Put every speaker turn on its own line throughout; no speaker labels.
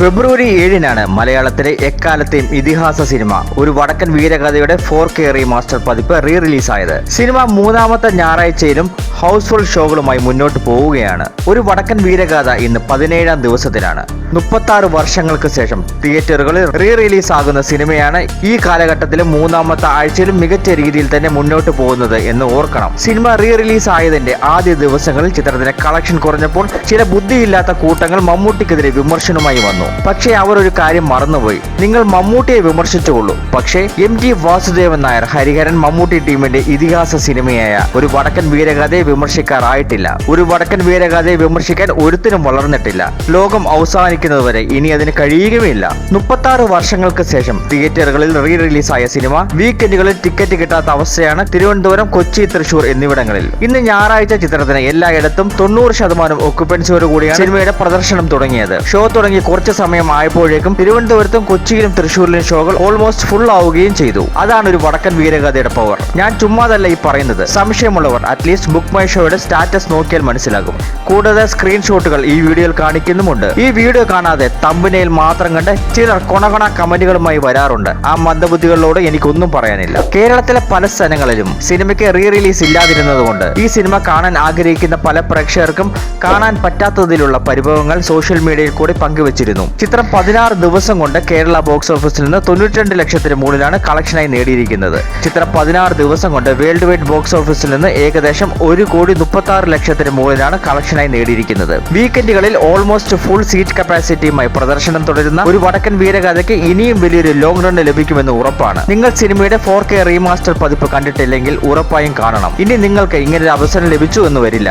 ഫെബ്രുവരി ഏഴിനാണ് മലയാളത്തിലെ എക്കാലത്തെയും ഇതിഹാസ സിനിമ. ഒരു വടക്കൻ വീരകഥയുടെ ഫോർ കെ റീമാസ്റ്റർ പതിപ്പ് റീ റിലീസായത് സിനിമ മൂന്നാമത്തെ ഞായറാഴ്ചയിലും ഹൗസ്ഫുൾ ഷോകളുമായി മുന്നോട്ട് പോവുകയാണ്. ഒരു വടക്കൻ വീരഗാഥ ഇന്ന് പതിനേഴാം ദിവസത്തിലാണ്. മുപ്പത്തി വർഷങ്ങൾക്ക് ശേഷം തിയേറ്ററുകളിൽ റീ റിലീസ് ആകുന്ന സിനിമയാണ് ഈ കാലഘട്ടത്തിലെ മൂന്നാമത്തെ ആഴ്ചയിലും മികച്ച രീതിയിൽ തന്നെ മുന്നോട്ട് പോകുന്നത് എന്ന് ഓർക്കണം. സിനിമ റീ റിലീസ് ആയതിന്റെ ആദ്യ ദിവസങ്ങളിൽ ചിത്രത്തിന്റെ കളക്ഷൻ കുറഞ്ഞപ്പോൾ ചില ബുദ്ധിയില്ലാത്ത കൂട്ടങ്ങൾ മമ്മൂട്ടിക്കെതിരെ വിമർശനവുമായി വന്നു. പക്ഷേ അവർ ഒരു കാര്യം മറന്നുപോയി. നിങ്ങൾ മമ്മൂട്ടിയെ വിമർശിച്ചുകൊള്ളൂ. പക്ഷേ എം ജി വാസുദേവൻ നായർ ഹരിഹരൻ മമ്മൂട്ടി ടീമിന്റെ ഇതിഹാസ സിനിമയായ ഒരു വടക്കൻ വീരകഥയെ വിമർശിക്കാറായിട്ടില്ല. ഒരു വടക്കൻ വീരകഥയെ വിമർശിക്കാൻ ഒരുത്തിനും വളർന്നിട്ടില്ല. ലോകം അവസാനിക്കുന്നതുവരെ ഇനി അതിന് കഴിയുകയുമില്ല. മുപ്പത്തി വർഷങ്ങൾക്ക് ശേഷം തിയേറ്ററുകളിൽ റീ റിലീസായ സിനിമ വീക്കെൻഡുകളിൽ ടിക്കറ്റ് കിട്ടാത്ത അവസ്ഥയാണ് തിരുവനന്തപുരം കൊച്ചി തൃശൂർ എന്നിവിടങ്ങളിൽ. ഇന്ന് ഞായറാഴ്ച ചിത്രത്തിന് എല്ലായിടത്തും തൊണ്ണൂറ് ശതമാനം ഒക്യുപ്പൻസിയോട് കൂടിയാണ് സിനിമയുടെ പ്രദർശനം തുടങ്ങിയത്. ഷോ തുടങ്ങി കുറച്ച് സമയം ആയപ്പോഴേക്കും തിരുവനന്തപുരത്തും കൊച്ചിയിലും തൃശ്ശൂരിലും ഷോകൾ ഓൾമോസ്റ്റ് ഫുൾ ആവുകയും ചെയ്തു. അതാണ് ഒരു വടക്കൻ വീരഗാഥയുടെ പവർ ഞാൻ ചുമ്മാതല്ല ഈ പറയുന്നത്. സംശയമുള്ളവർ അറ്റ്ലീസ്റ്റ് ബുക്ക് മൈ ഷോയുടെ സ്റ്റാറ്റസ് നോക്കിയാൽ മനസ്സിലാകും. കൂടാതെ സ്ക്രീൻഷോട്ടുകൾ ഈ വീഡിയോയിൽ കാണിക്കുന്നുമുണ്ട്. ഈ വീഡിയോ കാണാതെ തമ്പിനയിൽ മാത്രം കണ്ട് ചിലർ കൊണകൊണ കമന്റുകളുമായി വരാറുണ്ട്. ആ മന്ദബുദ്ധികളോട് എനിക്കൊന്നും പറയാനില്ല. കേരളത്തിലെ പല സ്ഥലങ്ങളിലും സിനിമയ്ക്ക് റീ റിലീസ് ഇല്ലാതിരുന്നതുകൊണ്ട് ഈ സിനിമ കാണാൻ ആഗ്രഹിക്കുന്ന പല പ്രേക്ഷകർക്കും കാണാൻ പറ്റാത്തതിലുള്ള പരിഭവങ്ങൾ സോഷ്യൽ മീഡിയയിൽ കൂടി പങ്കുവച്ചിരുന്നു. ചിത്രം പതിനാറ് ദിവസം കൊണ്ട് കേരള ബോക്സ് ഓഫീസിൽ നിന്ന് തൊണ്ണൂറ്റിരണ്ട് ലക്ഷത്തിന് മുകളിലാണ് കളക്ഷനായി നേടിയിരിക്കുന്നത്. ചിത്രം പതിനാറ് ദിവസം കൊണ്ട് വേൾഡ് വൈഡ് ബോക്സ് ഓഫീസിൽ നിന്ന് ഏകദേശം ഒരു കോടി മുപ്പത്തി ആറ് ലക്ഷത്തിന് മുകളിലാണ് കളക്ഷനായി നേടിയിരിക്കുന്നത്. വീക്കെൻഡുകളിൽ ഓൾമോസ്റ്റ് ഫുൾ സീറ്റ് കപ്പാസിറ്റിയുമായി പ്രദർശനം തുടരുന്ന ഒരു വടക്കൻ വീരകഥയ്ക്ക് ഇനിയും വലിയൊരു ലോങ് റൺ ലഭിക്കുമെന്ന് ഉറപ്പാണ്. നിങ്ങൾ സിനിമയുടെ ഫോർ കെ റീമാസ്റ്റർ പതിപ്പ് കണ്ടിട്ടില്ലെങ്കിൽ ഉറപ്പായും കാണണം. ഇനി നിങ്ങൾക്ക് ഇങ്ങനൊരു അവസരം ലഭിച്ചു എന്ന് വരില്ല.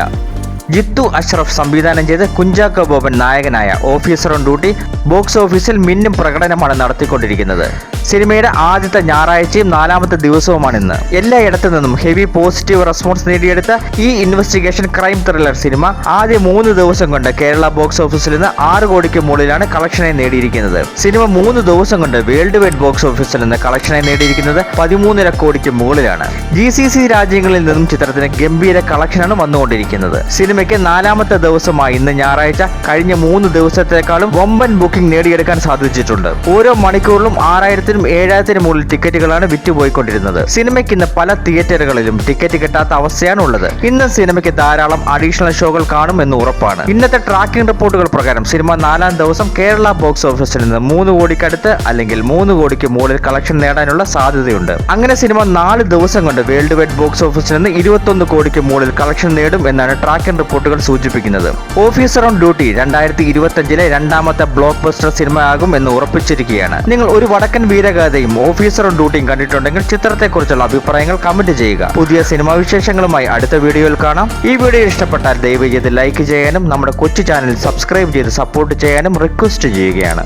ജിത്തു അഷ്റഫ് സംവിധാനം ചെയ്ത് കുഞ്ചാക്കോ ബോബൻ നായകനായ ഓഫീസർ ഓൺ ഡ്യൂട്ടി ബോക്സ് ഓഫീസിൽ മിന്നും പ്രകടനമാണ് നടത്തിക്കൊണ്ടിരിക്കുന്നത്. സിനിമയുടെ ആദ്യത്തെ ഞായറാഴ്ചയും നാലാമത്തെ ദിവസവുമാണ് ഇന്ന്. എല്ലായിടത്തു നിന്നും ഹെവി പോസിറ്റീവ് റെസ്പോൺസ് നേടിയെടുത്ത ഈ ഇൻവെസ്റ്റിഗേഷൻ ക്രൈം ത്രില്ലർ സിനിമ ആദ്യ മൂന്ന് ദിവസം കൊണ്ട് കേരള ബോക്സ് ഓഫീസിൽ നിന്ന് ആറ് കോടിക്ക് മുകളിലാണ് കളക്ഷനെ നേടിയിരിക്കുന്നത്. സിനിമ മൂന്ന് ദിവസം കൊണ്ട് വേൾഡ് വൈഡ് ബോക്സ് ഓഫീസിൽ നിന്ന് കളക്ഷനെ നേടിയിരിക്കുന്നത് പതിമൂന്നര കോടിക്ക് മുകളിലാണ്. ജി സി സി രാജ്യങ്ങളിൽ നിന്നും ചിത്രത്തിന് ഗംഭീര കളക്ഷനാണ് വന്നുകൊണ്ടിരിക്കുന്നത്. സിനിമയ്ക്ക് നാലാമത്തെ ദിവസമായി ഇന്ന് ഞായറാഴ്ച കഴിഞ്ഞ മൂന്ന് ദിവസത്തേക്കാളും വമ്പൻ ബുക്കിംഗ് നേടിയെടുക്കാൻ സാധിച്ചിട്ടുണ്ട്. ഓരോ മണിക്കൂറിലും ആറായിരത്തിനും ഏഴായിരത്തിനും മുകളിൽ ടിക്കറ്റുകളാണ് വിറ്റുപോയിക്കൊണ്ടിരുന്നത്. സിനിമയ്ക്ക് ഇന്ന് പല തിയേറ്ററുകളിലും ടിക്കറ്റ് കിട്ടാത്ത അവസ്ഥയാണ് ഉള്ളത് ഇന്ന് സിനിമയ്ക്ക് ധാരാളം അഡീഷണൽ ഷോകൾ കാണും എന്ന് ഉറപ്പാണ്. ഇന്നത്തെ ട്രാക്കിംഗ് റിപ്പോർട്ടുകൾ പ്രകാരം സിനിമ നാലാം ദിവസം കേരള ബോക്സ് ഓഫീസിൽ നിന്ന് മൂന്ന് കോടിക്കടുത്ത് അല്ലെങ്കിൽ മൂന്ന് കോടിക്ക് മുകളിൽ കളക്ഷൻ നേടാനുള്ള സാധ്യതയുണ്ട്. അങ്ങനെ സിനിമ നാല് ദിവസം കൊണ്ട് വേൾഡ് വൈഡ് ബോക്സ് ഓഫീസിൽ നിന്ന് ഇരുപത്തൊന്ന് കോടിക്ക് മുകളിൽ കളക്ഷൻ നേടും എന്നാണ് ട്രാക്കിംഗ് റിപ്പോർട്ടുകൾ സൂചിപ്പിക്കുന്നത്. ഓഫീസർ ഓൺ ഡ്യൂട്ടി രണ്ടായിരത്തി ഇരുപത്തഞ്ചിലെ രണ്ടാമത്തെ ബ്ലോക്ക് ബസ്റ്റർ സിനിമ ആകും എന്ന് ഉറപ്പിച്ചിരിക്കുകയാണ്. നിങ്ങൾ ഒരു വടക്കൻ വീരഗാഥയും ഓഫീസർ ഓൺ ഡ്യൂട്ടിയും കണ്ടിട്ടുണ്ടെങ്കിൽ ചിത്രത്തെക്കുറിച്ചുള്ള അഭിപ്രായങ്ങൾ കമന്റ് ചെയ്യുക. പുതിയ സിനിമാ വിശേഷങ്ങളുമായി അടുത്ത വീഡിയോയിൽ കാണാം. ഈ വീഡിയോ ഇഷ്ടപ്പെട്ടാൽ ദയവായി ലൈക്ക് ചെയ്യാനും നമ്മുടെ കൊച്ചു ചാനൽ സബ്സ്ക്രൈബ് ചെയ്ത് സപ്പോർട്ട് ചെയ്യാനും റിക്വസ്റ്റ് ചെയ്യുകയാണ്.